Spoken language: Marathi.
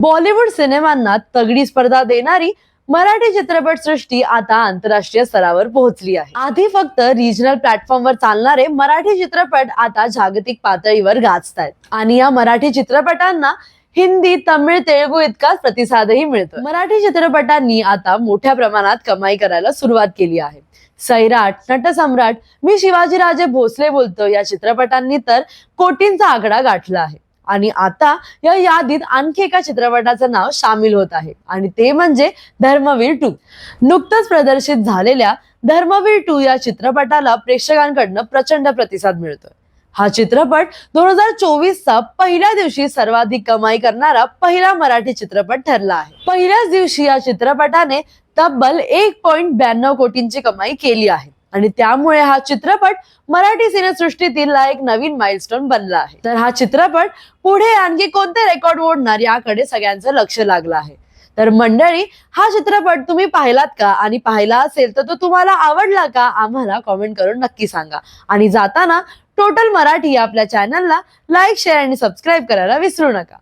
बॉलिवूड सिनेमांना तगडी स्पर्धा देणारी मराठी चित्रपट सृष्टी आता आंतरराष्ट्रीय स्तरावर पोहोचली आहे. आधी फक्त रिजनल प्लॅटफॉर्मवर चालणारे मराठी चित्रपट आता जागतिक पातळीवर गाजतायत. आणि या मराठी चित्रपटांना हिंदी तमिळ तेलुगू इतकाच प्रतिसादही मिळतो मराठी चित्रपटांनी आता मोठ्या प्रमाणात कमाई करायला सुरुवात केली आहे. सैराट नटसम्राट मी शिवाजीराजे भोसले बोलतो या चित्रपटांनी तर कोटींचा आकडा गाठला आहे. आणि आता या यादीत आणखी एका चित्रपटाचं नाव सामील होत आहे. आणि ते म्हणजे धर्मवीर टू. नुकतंच प्रदर्शित झालेल्या धर्मवीर टू या चित्रपटाला प्रेक्षकांकडनं प्रचंड प्रतिसाद मिळतोय. हा चित्रपट दोन हजार चोवीसचा पहिल्या दिवशी सर्वाधिक कमाई करणारा पहिला मराठी चित्रपट ठरला आहे. पहिल्याच दिवशी या चित्रपटाने तब्बल एक पॉइंट ब्याण्णव कोटींची कमाई केली आहे. आणि त्यामुळे हा चित्रपट मराठी सिनेसृष्टीतील एक नवीन माइलस्टोन बनला आहे. तर हा चित्रपट पुढे आणखी कोणते रेकॉर्ड ओढणार याकडे सगळ्यांचं लक्ष लागलं आहे. तर मंडळी हा चित्रपट तुम्ही पाहिलात का? आणि पाहिला असेल तर तो तुम्हाला आवडला का? आम्हाला कॉमेंट करून नक्की सांगा. आणि जाताना टोटल मराठी आपल्या चॅनलला लाईक शेअर आणि सबस्क्राईब करायला विसरू नका.